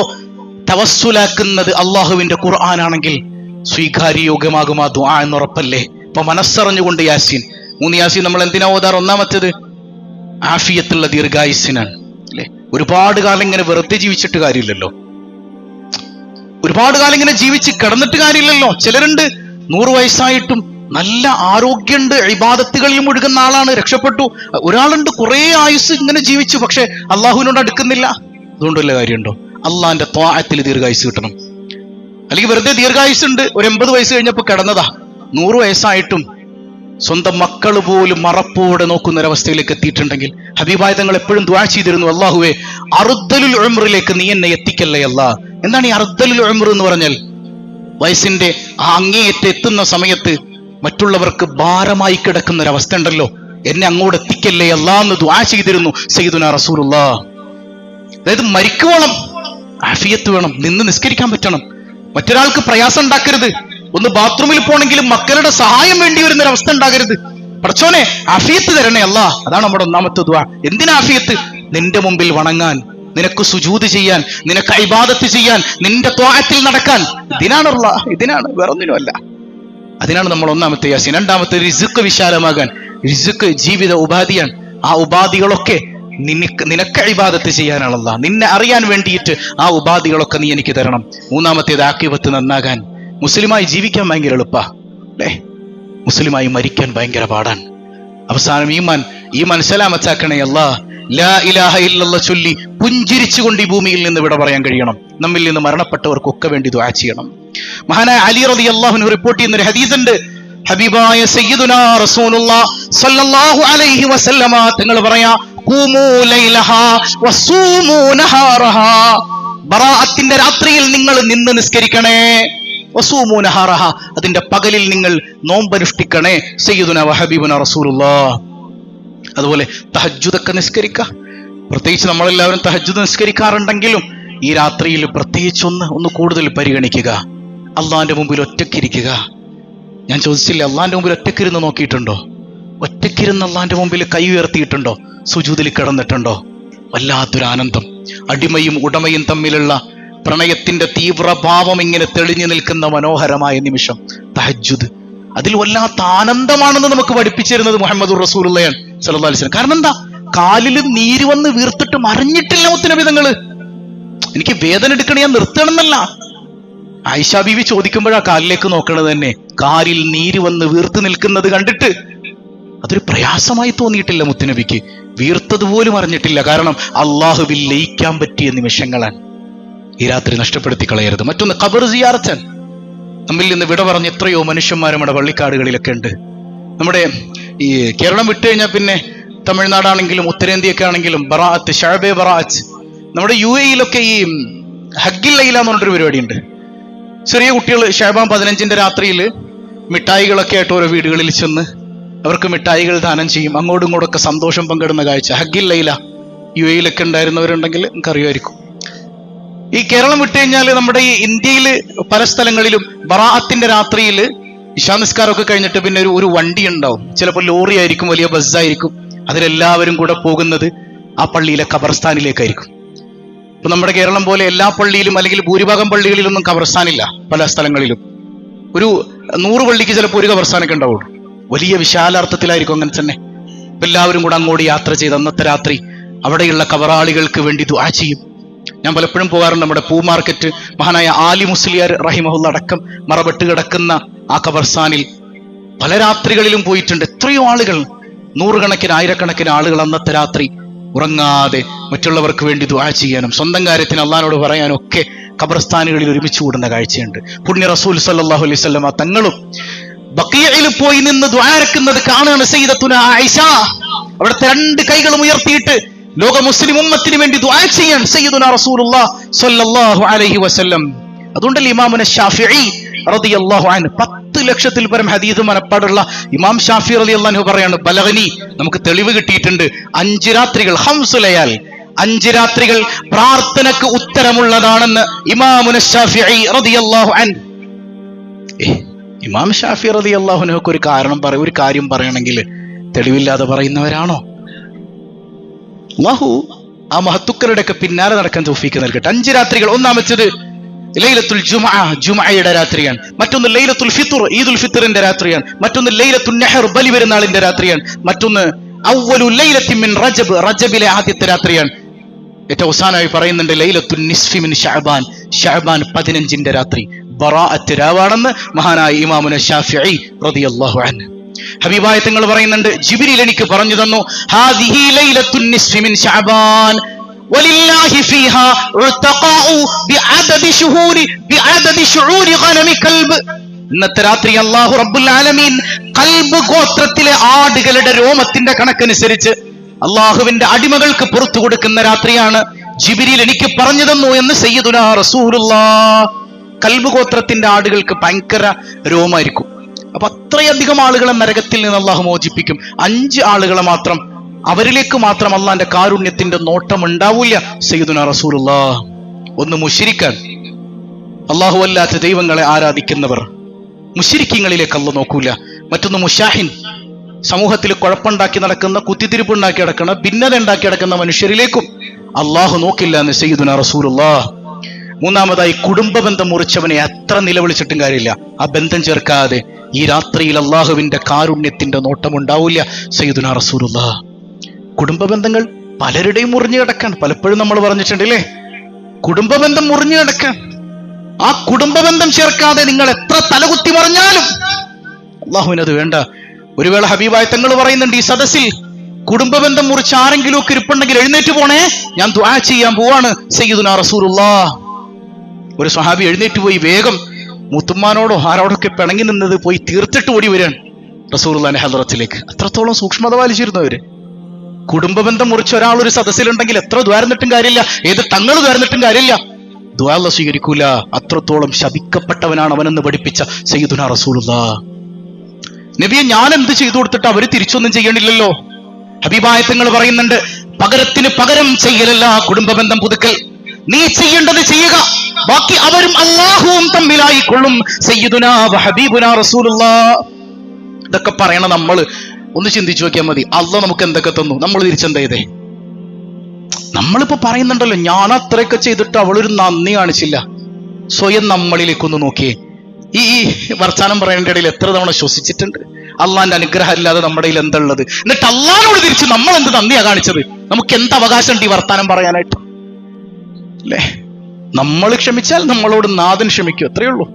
തവസ്സുലാക്കുന്നത് അള്ളാഹുവിന്റെ ഖുർആാനാണെങ്കിൽ സ്വീകാര്യയോഗ്യമാകും ആ ദുആ എന്നുറപ്പല്ലേ? ഇപ്പൊ മനസ്സറിഞ്ഞുകൊണ്ട് യാസീൻ. മൂന്ന് യാസീൻ നമ്മൾ എന്തിനാ ഓതാർ ഒന്നാമത്തേത് ആഫിയത്തുള്ള ദീർഘായുസിനാണ് അല്ലെ? ഒരുപാട് കാലം ഇങ്ങനെ വെറുതെ ജീവിച്ചിട്ട് കാര്യമില്ലല്ലോ. ഒരുപാട് കാലം ഇങ്ങനെ ജീവിച്ച് കിടന്നിട്ട് കാര്യമില്ലല്ലോ. ചിലരുണ്ട് നൂറ് വയസ്സായിട്ടും നല്ല ആരോഗ്യമുണ്ട് ഇബാദത്തുകളിൽ മുഴുകുന്ന ആളാണ് രക്ഷപ്പെട്ടു. ഒരാളുണ്ട് കുറെ ആയുസ് ഇങ്ങനെ ജീവിച്ചു പക്ഷെ അള്ളാഹുവിനോട് അടുക്കുന്നില്ല. അതുകൊണ്ടുള്ള കാര്യമുണ്ടോ? അള്ളാന്റെ ത്വാഴത്തിൽ ദീർഘായുസ് കിട്ടണം. അല്ലെങ്കിൽ വെറുതെ ദീർഘായുസ് ഉണ്ട് ഒരു എൺപത് വയസ്സ് കഴിഞ്ഞപ്പോൾ കിടന്നതാ. നൂറ് വയസ്സായിട്ടും സ്വന്തം മക്കൾ പോലും മറപ്പോടെ നോക്കുന്ന ഒരവസ്ഥയിലേക്ക് എത്തിയിട്ടുണ്ടെങ്കിൽ ഹബീബായ തങ്ങൾ എപ്പോഴും ദ്വാ ചെയ്തിരുന്നു അള്ളാഹുവെ അറുദ്ദലുൽ ഉംറിലേക്ക് നീ എന്നെ എത്തിക്കല്ലേ അല്ലാ? എന്താണ് ഈ അറുദ്ദലുൽ ഉംർ എന്ന് പറഞ്ഞാൽ? വയസ്സിന്റെ ആ അങ്ങേയറ്റ് എത്തുന്ന സമയത്ത് മറ്റുള്ളവർക്ക് ഭാരമായി കിടക്കുന്ന ഒരവസ്ഥ ഉണ്ടല്ലോ. എന്നെ അങ്ങോട്ട് എത്തിക്കല്ലേ അല്ലാന്ന് ദ്വാ ചെയ്തിരുന്നു സയ്യിദുന റസൂലുള്ള. അതായത് മരിക്കുവോളം ആഫിയത്ത് വേണം നിന്ന് നിസ്കരിക്കാൻ പറ്റണം. മറ്റൊരാൾക്ക് പ്രയാസം ഉണ്ടാക്കരുത്. ഒന്ന് ബാത്റൂമിൽ പോണെങ്കിലും മക്കളുടെ സഹായം വേണ്ടി വരുന്ന ഒരവസ്ഥ ഉണ്ടാകരുത്. പടച്ചോനെ ആഫിയത്ത് തരണേ അല്ല. അതാണ് നമ്മുടെ ഒന്നാമത്തെ ദ്വാ എന്തിനാ ആഫിയത്ത് നിന്റെ മുമ്പിൽ വണങ്ങാൻ നിനക്ക് സുജൂത് ചെയ്യാൻ നിനക്ക് ഇബാദത്ത് ചെയ്യാൻ നിന്റെ ത്വാഹത്തിൽ നടക്കാൻ. ഇതിനാണുള്ള ഇതിനാണ് വേറൊന്നിനുമല്ല അതിനാണ് നമ്മൾ ഒന്നാമത്തെ യാസീൻ. രണ്ടാമത്തെ റിസുക്ക് വിശാലമാകാൻ റിസുക്ക് ജീവിത ഉപാധിയാണ്. ആ ഉപാധികളൊക്കെ നിനക്ക് നിനക്ക് ഇബാദത്ത് ചെയ്യാനാണല്ല നിന്നെ അറിയാൻ വേണ്ടിയിട്ട് ആ ഉപാധികളൊക്കെ നീ എനിക്ക് തരണം. മൂന്നാമത്തേത് ആക്കിവത്ത് നന്നാകാൻ. മുസ്ലിമായി ജീവിക്കാൻ ഭയങ്കര എളുപ്പാ. അല്ലേ? മുസ്ലിമായി മരിക്കാൻ ഭയങ്കര പാടാണ്. അവസാനം ഈമാൻ ഈ മനസ്സിലാമച്ചാക്കണേ അല്ല ലാ ഇലാഹ ഇല്ലല്ല ചൊല്ലി പുഞ്ചിരിച്ചുകൊണ്ട് ഈ ഭൂമിയിൽ നിന്ന് വിട പറയാൻ കഴിയണം. നമ്മിൽ നിന്ന് മരണപ്പെട്ടവർക്കൊക്കെ വേണ്ടി ദ്വാ ചെയ്യണം. മഹാനായ അലി റതി അള്ളാഹുന് റിപ്പോർട്ട് ചെയ്യുന്ന ഒരു ഹദീസുണ്ട്. ഹബീബായ സയ്യിദുനാ റസൂലുള്ള സല്ലല്ലാഹു അലൈഹി വസല്ലമ. തങ്ങൾ പറയാ ബറാഅത്തിന്റെ രാത്രിയിൽ നിങ്ങൾ നിന്ന് നിസ്കരിക്കണേ. വസൂമൂനഹാറഹ അതിന്റെ പകലിൽ നിങ്ങൾ നോമ്പനുഷ്ഠിക്കണേ. സയ്യിദുന വഹബീബുന റസൂലുള്ളാ. അതുപോലെ തഹജ്ജുദൊക്കെ നിസ്കരിക്കുക പ്രത്യേകിച്ച് നമ്മളെല്ലാവരും തഹജ്ജുദ് നിസ്കരിക്കാറുണ്ടെങ്കിലും ഈ രാത്രിയിൽ പ്രത്യേകിച്ച് ഒന്ന് ഒന്ന് കൂടുതൽ പരിഗണിക്കുക. അള്ളാന്റെ മുമ്പിൽ ഒറ്റക്കിരിക്കുക. ഞാൻ ചോദിച്ചില്ല അള്ളാന്റെ മുമ്പിൽ ഒറ്റക്കിരുന്ന് നോക്കിയിട്ടുണ്ടോ? ഒറ്റക്കിരുന്ന് അള്ളാന്റെ മുമ്പിൽ കൈ ഉയർത്തിയിട്ടുണ്ടോ? സുജൂതിൽ കിടന്നിട്ടുണ്ടോ? വല്ലാത്തൊരു ആനന്ദം. അടിമയും ഉടമയും തമ്മിലുള്ള പ്രണയത്തിന്റെ തീവ്രഭാവം ഇങ്ങനെ തെളിഞ്ഞു നിൽക്കുന്ന മനോഹരമായ നിമിഷം. തഹജുദ് അതിൽ വല്ലാത്ത ആനന്ദമാണെന്ന് നമുക്ക് പഠിപ്പിച്ചിരുന്നത് മുഹമ്മദ് റസൂലുള്ളയാണ് സല്ലല്ലാഹു അലൈഹി വസല്ലം. കാരണം എന്താ? കാലിൽ നീര് വന്ന് വീർത്തിട്ട് മറിഞ്ഞിട്ടില്ല മുത്തനബിതങ്ങൾ എനിക്ക് വേദന എടുക്കണ ഞാൻ നിർത്തണമെന്നല്ല. ആയിഷ ബീവി ചോദിക്കുമ്പോഴാ കാലിലേക്ക് നോക്കണത് തന്നെ. കാലിൽ നീര് വന്ന് വീർത്ത് നിൽക്കുന്നത് കണ്ടിട്ട് അതൊരു പ്രയാസമായി തോന്നിയിട്ടില്ല മുത്തുനബിക്ക്. വീർത്തത് പോലും അറിഞ്ഞിട്ടില്ല. കാരണം അള്ളാഹുവിൽ ലയിക്കാൻ പറ്റിയ നിമിഷങ്ങളാണ്. ഈ രാത്രി നഷ്ടപ്പെടുത്തി കളയരുത്. മറ്റൊന്ന് ഖബർ സിയാർച്ചൻ നമ്മിൽ നിന്ന് വിട പറഞ്ഞ എത്രയോ മനുഷ്യന്മാർ നമ്മുടെ പള്ളിക്കാടുകളിലൊക്കെ ഉണ്ട്. നമ്മുടെ ഈ കേരളം വിട്ടു കഴിഞ്ഞാൽ പിന്നെ തമിഴ്നാടാണെങ്കിലും ഉത്തരേന്ത്യയൊക്കെ ആണെങ്കിലും ബറാഅത്ത് ഷാബെ ബറാഅത്ത്. നമ്മുടെ യു എയിലൊക്കെ ഈ ഹഗ്ഗിൽ ലൈല എന്ന് പറഞ്ഞൊരു പരിപാടിയുണ്ട്. ചെറിയ കുട്ടികൾ ഷാബാം പതിനഞ്ചിന്റെ രാത്രിയിൽ മിഠായികളൊക്കെ ആയിട്ട് ഓരോ വീടുകളിൽ ചെന്ന് അവർക്ക് മിഠായികൾ ദാനം ചെയ്യും. അങ്ങോട്ടും ഇങ്ങോട്ടൊക്കെ സന്തോഷം പങ്കിടുന്ന കാഴ്ച. ഹഗ്ഗിൽ ലൈല യു എയിലൊക്കെ ഉണ്ടായിരുന്നവരുണ്ടെങ്കിൽ നിങ്ങൾക്ക് അറിയുമായിരിക്കും ഈ കേരളം വിട്ട് കഴിഞ്ഞാൽ നമ്മുടെ ഈ ഇന്ത്യയിൽ പല സ്ഥലങ്ങളിലും ബറാഅത്തിന്റെ രാത്രിയിൽ ഇഷാനിസ്കാരമൊക്കെ കഴിഞ്ഞിട്ട് പിന്നെ ഒരു ഒരു വണ്ടി ഉണ്ടാവും. ചിലപ്പോൾ ലോറി ആയിരിക്കും വലിയ ബസ്സായിരിക്കും അതിലെല്ലാവരും കൂടെ പോകുന്നത് ആ പള്ളിയിലെ കബർസ്ഥാനിലേക്കായിരിക്കും ഇപ്പൊ നമ്മുടെ കേരളം പോലെ എല്ലാ പള്ളിയിലും അല്ലെങ്കിൽ ഭൂരിഭാഗം പള്ളികളിലൊന്നും കബർസ്ഥാനില്ല പല സ്ഥലങ്ങളിലും. ഒരു നൂറ് പള്ളിക്ക് ചിലപ്പോൾ ഒരു കബർസ്ഥാനൊക്കെ ഉണ്ടാവുള്ളൂ. വലിയ വിശാലാർത്ഥത്തിലായിരിക്കും അങ്ങനെ തന്നെ. എല്ലാവരും കൂടെ അങ്ങോട്ട് യാത്ര ചെയ്ത് അന്നത്തെ രാത്രി അവിടെയുള്ള കവറാളികൾക്ക് വേണ്ടി ദുആ ചെയ്യും. ഞാൻ പലപ്പോഴും പോകാറുണ്ട് നമ്മുടെ പൂ മാർക്കറ്റ്. മഹാനായ ആലി മുസ്ലിയാർ റഹിമഹുല്ല അടക്കം മറപെട്ട് കിടക്കുന്ന ആ കബർസ്ഥാനിൽ പല രാത്രികളിലും പോയിട്ടുണ്ട്. എത്രയോ ആളുകൾ നൂറുകണക്കിന് ആയിരക്കണക്കിന് ആളുകൾ അന്നത്തെ രാത്രി ഉറങ്ങാതെ മറ്റുള്ളവർക്ക് വേണ്ടി ദുആ ചെയ്യാനും സ്വന്തം കാര്യത്തിന് അള്ളഹാനോട് പറയാനും ഒക്കെ കബർസ്ഥാനുകളിൽ ഒരുമിച്ച് കൂടുന്ന കാഴ്ചയുണ്ട്. പുണ്യ റസൂൽ സല്ലല്ലാഹു അലൈഹി വസല്ലമ തങ്ങളും ബക്കിയയിൽ പോയി നിന്ന് ദ്വാരക്കുന്നത് കാണുകയാണ് സയ്യിദത്തുന ആയിഷ. അവിടുത്തെ രണ്ട് കൈകളും ഉയർത്തിയിട്ട് ലോക മുസ്ലിം ഉമ്മത്തിന് വേണ്ടി ദുആ ചെയ്യാൻ സയ്യിദുന റസൂലുള്ള സ്വല്ലല്ലാഹു അലൈഹി വസല്ലം. അതുകൊണ്ട് ഇമാമുന ഷാഫിഈ റളിയല്ലാഹു അൻഹു പത്ത് ലക്ഷത്തിൽ പരം ഹദീദ് മനപ്പാടുള്ള ഇമാം ഷാഫി റളിയല്ലാഹു അൻഹു പറയാണ് ബലഗനി നമുക്ക് തെളിവ് കിട്ടിയിട്ടുണ്ട്. അഞ്ച് രാത്രികൾ ഹംസുലയാൽ അഞ്ച് രാത്രികൾ പ്രാർത്ഥനക്ക് ഉത്തരമുള്ളതാണെന്ന് ഇമാമുന ഷാഫി റളിയല്ലാഹു അൻ ഇമാം ഷാഫി റതി അള്ളാഹുനൊക്കെ ഒരു കാരണം പറ ഒരു കാര്യം പറയണമെങ്കിൽ തെളിവില്ലാതെ പറയുന്നവരാണോ? അള്ളാഹു ആ മഹത്തുക്കളുടെ ഒക്കെ പിന്നാലെ നടക്കാൻ തോഫീക്ക് നൽകട്ടെ. അഞ്ച് രാത്രികൾ ഒന്നാമത്തത് ലൈലത്തുൽ ജുമഅ ജുമഅയുടെ രാത്രിയാണ്. മറ്റൊന്ന് ലൈലത്തുൽ ഫിത്തുർ ഈദുൽ ഫിത്തറിന്റെ രാത്രിയാണ്. മറ്റൊന്ന് ലൈലത്തുൽ നെഹർ ബലി പെരുന്നാളിന്റെ രാത്രിയാണ്. മറ്റൊന്ന് അവലു ലൈലത്തിമിൻ റജബ് റജബിലെ ആദ്യത്തെ രാത്രിയാണ്. ഏറ്റവും അവസാനമായി പറയുന്നുണ്ട് ലൈലത്തുൽ നിസ്ഫിമിൻ മിൻ ഷഅബാൻ ഷഅബാൻ പതിനഞ്ചിന്റെ രാത്രി. ബറാഅത്ത് രാവാണെന്ന് മഹാനായ ഇമാമുന ഷാഫിഈ റളിയല്ലാഹു അൻഹു ഹബീബായ തങ്ങൾ പറയുന്നുണ്ട് ജിബ്രീൽ എനിക്ക് പറഞ്ഞു തന്നു ഹാദിഹി ലൈലത്തുൻ നിസ്ഫി മിൻ ഷഅബാൻ ولله فيها عتقاء بعدد شهور بعدد شعور غنم كلب ഇന്നത്തെ രാത്രി അള്ളാഹു റബ്ബുൽ ആലമീൻ കൽബ് ഗോത്രത്തിലെ ആടുകളുടെ രോമത്തിന്റെ കണക്കനുസരിച്ച് അള്ളാഹുവിന്റെ അടിമകൾക്ക് പുറത്തു കൊടുക്കുന്ന രാത്രിയാണ് ജിബിരിൽ എനിക്ക് പറഞ്ഞു തന്നു എന്ന് സയ്യിദുനാ റസൂലുള്ളാ കൽബ് ഗോത്രത്തിന്റെ ആടുകൾക്ക് ഭയങ്കര രോമായിരിക്കും. അപ്പൊ അത്രയധികം ആളുകളെ നരകത്തിൽ നിന്ന് അള്ളാഹു മോചിപ്പിക്കും. അഞ്ച് ആളുകളെ മാത്രം അവരിലേക്ക് മാത്രം അള്ളാന്റെ കാരുണ്യത്തിന്റെ നോട്ടം ഉണ്ടാവൂല സയ്യിദുന റസൂലുള്ള ഒന്ന് മുഷിരിക്കാൻ അള്ളാഹു അല്ലാത്ത ദൈവങ്ങളെ ആരാധിക്കുന്നവർ. മുഷിരിക്കങ്ങളിലേക്ക് അല്ല നോക്കൂല. മറ്റൊന്ന് മുഷാഹിൻ. സമൂഹത്തിൽ കുഴപ്പമുണ്ടാക്കി നടക്കുന്ന കുത്തിത്തിരിപ്പ് ഉണ്ടാക്കി നടക്കുന്ന ഭിന്നത ഉണ്ടാക്കി നടക്കുന്ന മനുഷ്യരിലേക്കും അള്ളാഹു നോക്കില്ല എന്ന് സയ്യിദുന റസൂലുള്ള മൂന്നാമതായി കുടുംബ ബന്ധം മുറിച്ചവനെ എത്ര നിലവിളിച്ചിട്ടും കാര്യമില്ല. ആ ബന്ധം ചേർക്കാതെ ഈ രാത്രിയിൽ അള്ളാഹുവിന്റെ കാരുണ്യത്തിന്റെ നോട്ടം ഉണ്ടാവില്ല സയ്യിദുന റസൂലുള്ള. കുടുംബ ബന്ധങ്ങൾ പലരുടെയും മുറിഞ്ഞു കിടക്കാൻ പലപ്പോഴും നമ്മൾ പറഞ്ഞിട്ടുണ്ടല്ലേ? കുടുംബ ബന്ധം മുറിഞ്ഞു കിടക്കാൻ. ആ കുടുംബ ബന്ധം ചേർക്കാതെ നിങ്ങൾ എത്ര തലകുത്തി മറിഞ്ഞാലും അള്ളാഹുവിനത് വേണ്ട. ഒരു വേള ഹബീബായ തങ്ങൾ പറയുന്നുണ്ട് ഈ സദസ്സിൽ കുടുംബ ബന്ധം മുറിച്ച് ആരെങ്കിലും ഒക്കെ ഇരിപ്പുണ്ടെങ്കിൽ എഴുന്നേറ്റ് പോണേ. ഞാൻ ചെയ്യാൻ പോവാണ് സയ്യിദുന റസൂലുള്ളാ. ഒരു സ്വഹാബി എഴുന്നേറ്റ് പോയി വേഗം മുത്തുമ്മാനോടോ ആരോടൊക്കെ പിണങ്ങി നിന്നത് പോയി തീർത്തിട്ട് ഓടി വരികയാണ് റസൂർലാൻ ഹദ്റത്തിലേക്ക്. അത്രത്തോളം സൂക്ഷ്മത പാലിച്ചിരുന്നവര് കുടുംബ ബന്ധം മുറിച്ച ഒരാൾ ഒരു സദസ്സിലുണ്ടെങ്കിൽ എത്ര ദ്വാരന്നിട്ടും കാര്യമില്ല. ഏത് തങ്ങൾ ദ്വാരന്നിട്ടും കാര്യമില്ല. ദ്വാല സ്വീകരിക്കൂല. അത്രത്തോളം ശപിക്കപ്പെട്ടവനാണ് അവനെന്ന് പഠിപ്പിച്ച സയ്യിദുന റസൂലുള്ള നബിയെ ഞാൻ എന്ത് ചെയ്തു കൊടുത്തിട്ട് അവർ തിരിച്ചൊന്നും ചെയ്യണില്ലല്ലോ ഹബീബായത്തങ്ങൾ പറയുന്നുണ്ട് പകരത്തിന് പകരം ചെയ്യലല്ല കുടുംബ ബന്ധം പുതുക്കൽ. നീ ചെയ്യേണ്ടത് ചെയ്യുക. ബാക്കി അവരും അള്ളാഹുവും തമ്മിലായിക്കൊള്ളും. സയ്യിദുന ഹബീബുന റസൂലുള്ള. ഇതൊക്കെ പറയണ നമ്മൾ ഒന്ന് ചിന്തിച്ചു നോക്കിയാൽ മതി. അല്ല നമുക്ക് എന്തൊക്കെ തന്നു? നമ്മൾ തിരിച്ചെന്താ ചെയ്തേ നമ്മളിപ്പോ പറയുന്നുണ്ടല്ലോ ഞാൻ അത്രയൊക്കെ ചെയ്തിട്ട് അവളൊരു നന്ദി കാണിച്ചില്ല. സ്വയം നമ്മളിലേക്ക് ഒന്ന് നോക്കിയേ. ഈ വർത്താനം പറയേണ്ട ഇടയിൽ എത്ര തവണ ശ്വസിച്ചിട്ടുണ്ട്? അള്ളാന്റെ അനുഗ്രഹം ഇല്ലാതെ നമ്മുടെ കയ്യിൽ എന്തുള്ളത് എന്നിട്ട് അള്ളാനോട് തിരിച്ച് നമ്മൾ എന്ത് നന്ദിയാ കാണിച്ചത്? നമുക്ക് എന്ത് അവകാശം ഉണ്ട് ഈ വർത്താനം പറയാനായിട്ട്? അല്ലേ നമ്മൾ ക്ഷമിച്ചാൽ നമ്മളോട് നാഥൻ ക്ഷമിക്കും അത്രയേ ഉള്ളൂ.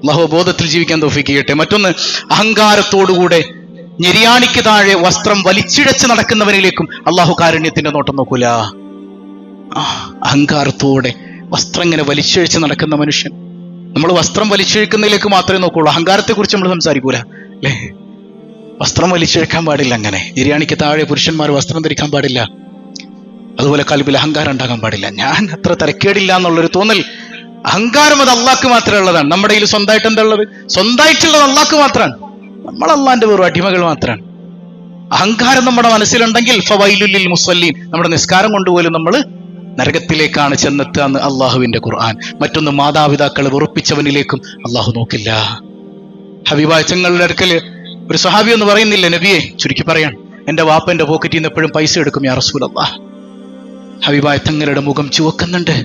അള്ളാഹു ബോധത്തിൽ ജീവിക്കാൻ തോഫിക്കട്ടെ മറ്റൊന്ന് അഹങ്കാരത്തോടുകൂടെ ഞെരിയാണിക്ക് താഴെ വസ്ത്രം വലിച്ചിഴച്ച് നടക്കുന്നവരിലേക്കും അള്ളാഹു കാരുണ്യത്തിന്റെ നോട്ടം നോക്കൂല. അഹങ്കാരത്തോടെ വസ്ത്രം ഇങ്ങനെ വലിച്ചിഴച്ച് നടക്കുന്ന മനുഷ്യൻ. നമ്മൾ വസ്ത്രം വലിച്ചിഴക്കുന്നതിലേക്ക് മാത്രമേ നോക്കുള്ളൂ. അഹങ്കാരത്തെ കുറിച്ച് നമ്മൾ സംസാരിക്കൂല അല്ലേ വസ്ത്രം വലിച്ചിഴക്കാൻ പാടില്ല അങ്ങനെ. നിര്യാണിക്ക് താഴെ പുരുഷന്മാർ വസ്ത്രം ധരിക്കാൻ പാടില്ല. അതുപോലെ കൽബിൽ അഹങ്കാരം ഉണ്ടാകാൻ പാടില്ല. ഞാൻ അത്ര തരക്കേടില്ല എന്നുള്ളൊരു തോന്നൽ അഹങ്കാരം അത് അള്ളാക്ക് മാത്രമേ ഉള്ളതാണ്. നമ്മുടെ കയ്യിൽ സ്വന്തമായിട്ട് എന്താ ഉള്ളത്? സ്വന്തമായിട്ടുള്ളത് അള്ളാക്ക് മാത്രമാണ്. നമ്മൾ അള്ളാന്റെ വെറും അടിമകൾ മാത്രമാണ്. അഹങ്കാരം നമ്മുടെ മനസ്സിലുണ്ടെങ്കിൽ ഫവൈലുല്ലിൽ മുസ്വല്ലീൻ. നമ്മുടെ നിസ്കാരം കൊണ്ടുപോലും നമ്മൾ നരകത്തിലേക്കാണ് ചെന്നെത്തുക എന്ന് അള്ളാഹുവിന്റെ ഖുർആൻ. മറ്റൊന്ന് മാതാപിതാക്കളെ വെറുപ്പിച്ചവനിലേക്കും അള്ളാഹു നോക്കില്ല. ഹബീബാച്ചങ്ങളുടെ അടുക്കൽ ഒരു സഹാബി എന്ന് പറയുന്നില്ല നബിയെ ചുരുക്കി പറയാൻ എന്റെ വാപ്പ എന്റെ പോക്കറ്റിൽ നിന്ന് എപ്പോഴും പൈസ എടുക്കും യാ റസൂൽ അള്ളാഹ് ഹബീബായ തങ്ങളുടെ മുഖം ചുവക്കുന്നുണ്ട്.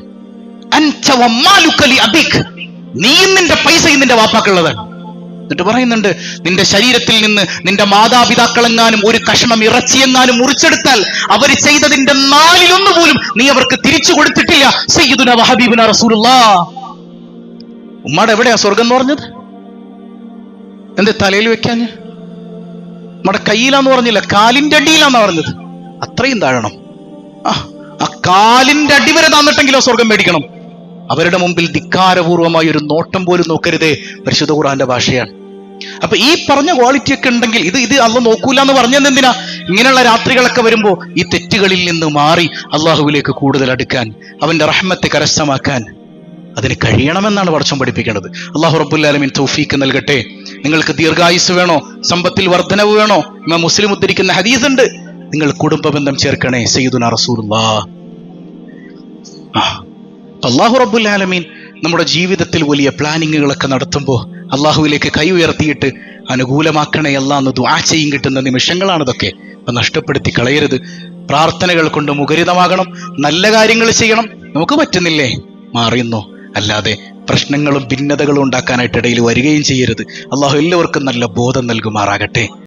നീയും നിന്റെ പൈസയും നിന്റെ വാപ്പാക്കുള്ളതാണ് എന്നിട്ട് പറയുന്നുണ്ട് നിന്റെ ശരീരത്തിൽ നിന്ന് നിന്റെ മാതാപിതാക്കളെങ്ങാനും ഒരു കഷണം ഇറച്ചിയെങ്ങാനും മുറിച്ചെടുത്താൽ അവർ ചെയ്തതിന്റെ നാലിലൊന്നു പോലും നീ അവർക്ക് തിരിച്ചു കൊടുത്തിട്ടില്ല. റസൂലുള്ള. ഉമ്മാടെ എവിടെയാ സ്വർഗം എന്ന് പറഞ്ഞത്? എന്റെ തലയിൽ വെക്കാഞ്ഞ്? നമ്മുടെ കയ്യിലാന്ന് പറഞ്ഞില്ല കാലിന്റെ അടിയിലാന്ന് പറഞ്ഞത്. അത്രയും താഴണം. ആ ആ കാലിന്റെ അടിവരെ തന്നിട്ടെങ്കിലോ സ്വർഗം മേടിക്കണം. അവരുടെ മുമ്പിൽ ധിക്കാരപൂർവമായ ഒരു നോട്ടം പോലും നോക്കരുതേ പരിശുദ്ധ ഖുർആന്റെ ഭാഷയാണ്. അപ്പൊ ഈ പറഞ്ഞ ക്വാളിറ്റി ഒക്കെ ഉണ്ടെങ്കിൽ ഇത് ഇത് അല്ല നോക്കൂല എന്ന് പറഞ്ഞത് എന്തിനാ? ഇങ്ങനെയുള്ള രാത്രികളൊക്കെ വരുമ്പോ ഈ തെറ്റുകളിൽ നിന്ന് മാറി അള്ളാഹുവിലേക്ക് കൂടുതൽ അടുക്കാൻ അവന്റെ റഹ്മത്തെ കരസ്ഥമാക്കാൻ അതിന് കഴിയണമെന്നാണ് പടച്ചം പഠിപ്പിക്കേണ്ടത്. അള്ളാഹു റബുല്ലാലമിൻ തൗഫീക്ക് നൽകട്ടെ. നിങ്ങൾക്ക് ദീർഘായുസ് വേണോ? സമ്പത്തിൽ വർധനവ് വേണോ? ഇമ്മ മുസ്ലിം ഉദ്ധരിക്കുന്ന ഹദീസ് ഉണ്ട്. നിങ്ങൾ കുടുംബബന്ധം ചേർക്കണേ സയ്യിദുന അള്ളാഹു റബ്ബുൽ ആലമീൻ നമ്മുടെ ജീവിതത്തിൽ വലിയ പ്ലാനിങ്ങുകളൊക്കെ നടത്തുമ്പോൾ അള്ളാഹുവിലേക്ക് കൈ ഉയർത്തിയിട്ട് അനുകൂലമാക്കണേ അല്ല എന്ന് ദുആ ചെയ്യും കിട്ടുന്ന നിമിഷങ്ങളാണ് ഇതൊക്കെ. അപ്പൊ നഷ്ടപ്പെടുത്തി കളയരുത്. പ്രാർത്ഥനകൾ കൊണ്ട് മുഖരിതമാകണം. നല്ല കാര്യങ്ങൾ ചെയ്യണം. നമുക്ക് പറ്റുന്നില്ലേ? മാറിയുന്നു? അല്ലാതെ പ്രശ്നങ്ങളും ഭിന്നതകളും ഉണ്ടാക്കാനായിട്ട് ഇടയിൽ വരികയും ചെയ്യരുത്. അള്ളാഹു എല്ലാവർക്കും നല്ല ബോധം നൽകുമാറാകട്ടെ.